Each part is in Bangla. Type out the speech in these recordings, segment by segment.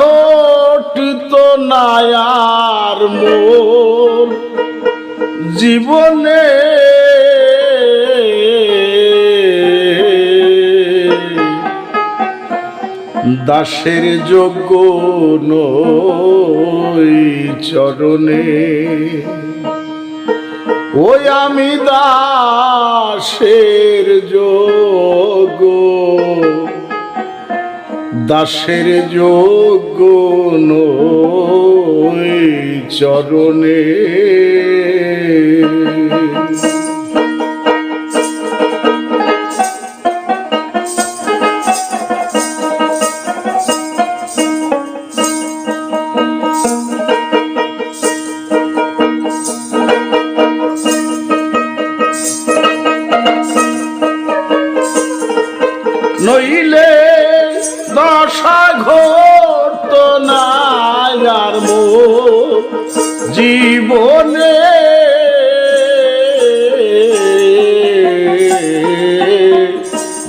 ঘটিত নায়ার মোর জীবনে। দাসের যোগ্য নই চরণে। ওই আমি দাসের যোগ্য দাসের যোগ্য চরণে চরণে। নইলে জীবনে।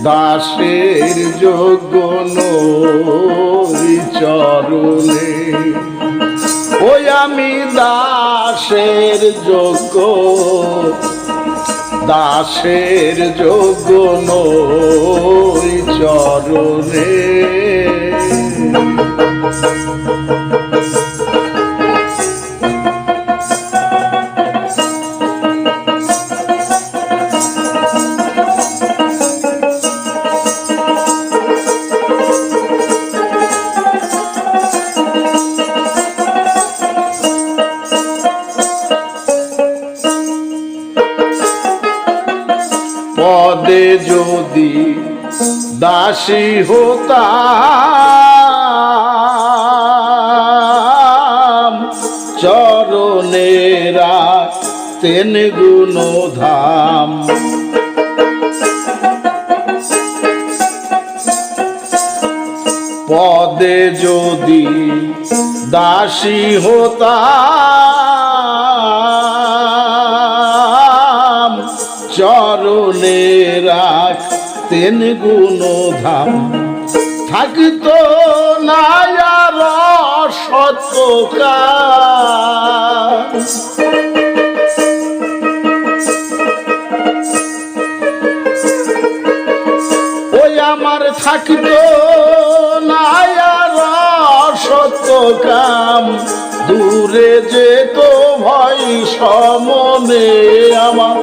দাসের যোগ্য নই চরণে। ওই আমি দাসের যোগ্য দাসের যোগ্য নই চরণে। দাসী হতাম চরণেরা তেন গুণ ধাম পদে যদি দাসী হতাম চরণে রাখতেন গুণধাম থাকিত না সত্যকার। ওই আমার থাকিত না আর সত্য কাম দূরে যেত ভয় সমনে আমার।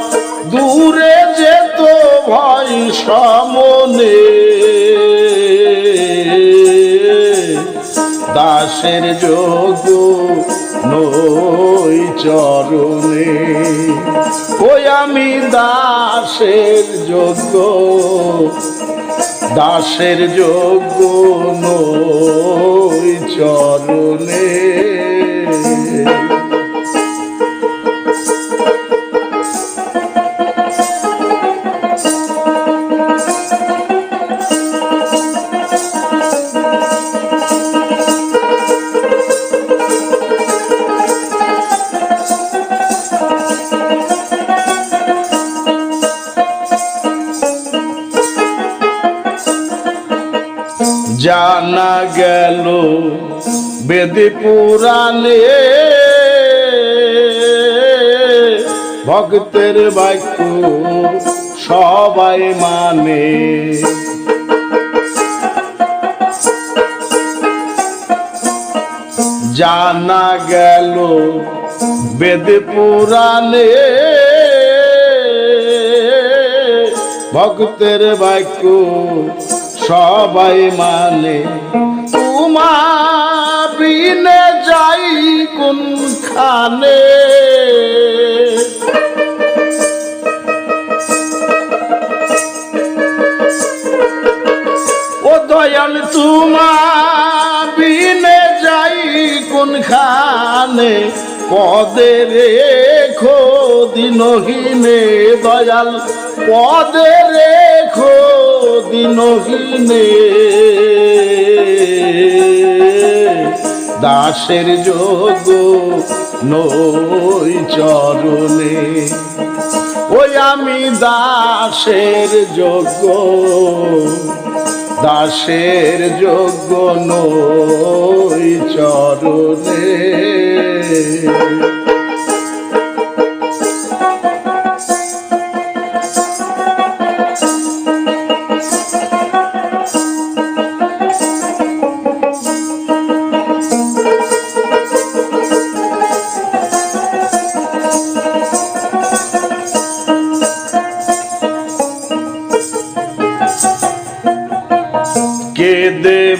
দূরে যেত ভাই সমনে। দাসের যোগ নই চরণে। ওই আমি দাসের যোগ্য? দাসের যোগ্য নই চরণে। জানা গেল বেদি পুরাণে ভক্তের বাক্য সবাই মানে। জানা গেল বেদ পুরাণে ভক্তের বাক্য সবাই মানে। তোমা বিনে যাই কোনখানে? ও দয়াল তোমা বিনে যাই কোনখানে? পদে রেখো দিনহীনে দয়াল, পদে রেখো দিনহীনে দাসের যোগ নই চরণে। ওই আমি দাসের যোগ্য। দাসের যোগ্য নই চরণে।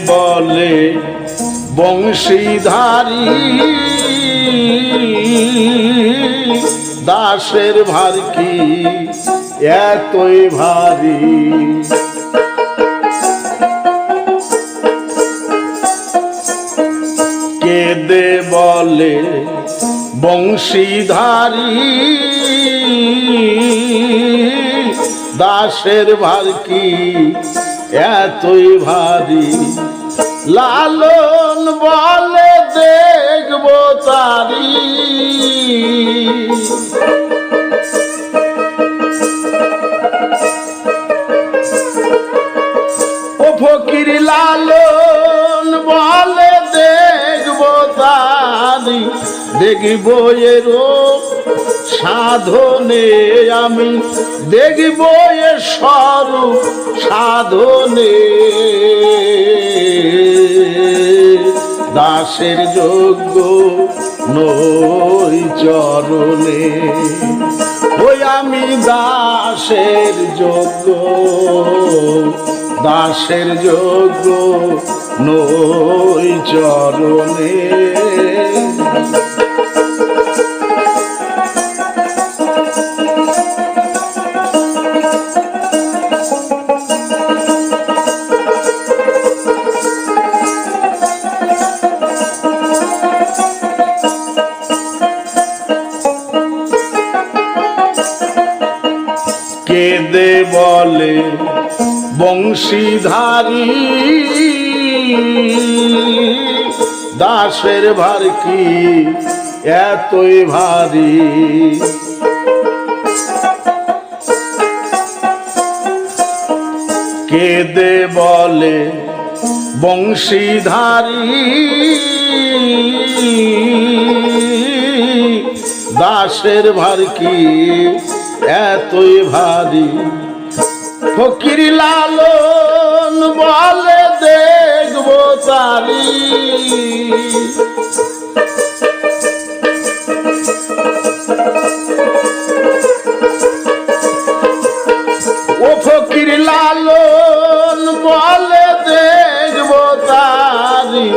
বলে বংশীধারী। দাসের ভার কি? এতই ভারী। কেদে বলে বংশীধারী। দাসের ভার কি? এতই ভারী। লালন বলে দেখব তারি। ও ফকির, লালন বলে দেখব তারি। দেখব এরো সাধনে আমি। দেখব এ স্বরূপ সাধনে। দাসের যোগ্য নই চরণে। ওই আমি দাসের যোগ্য দাসের যোগ্য নই চরণে। বলে, বংশীধারী, দাসের ভার কি এতই ভারী? কেদে বলে, বংশীধারী, দাসের ভার কি এতই ভারী? ফকির লালন বলে দেখব তারি। ও ফকির লালন বলে দেখব তারি।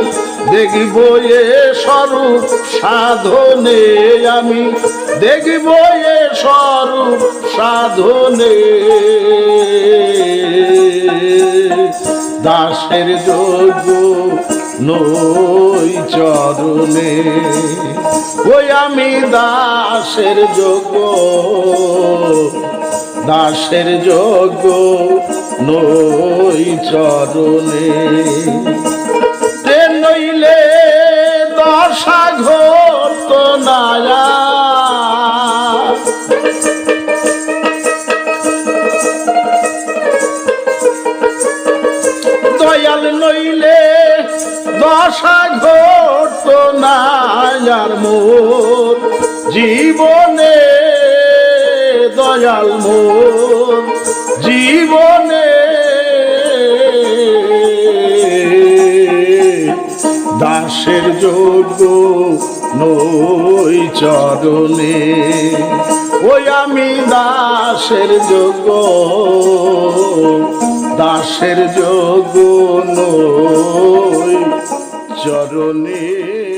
দেখব এ স্বরূপ সাধনে আমি। দেখব এ স্বরূপ সাধনে দাসের যোগ্য নই চরণে। ওই আমি দাসের যোগ্য দাসের যোগ্য নই চরণে। নইলে নইলে দশা ঘট নায়ার মোর। জীবনে দয়াল মোর। জীবনে দাসের যোগ্য নই চরণে। ওই আমি দাসের যোগ্য দাসের যোগ চরণী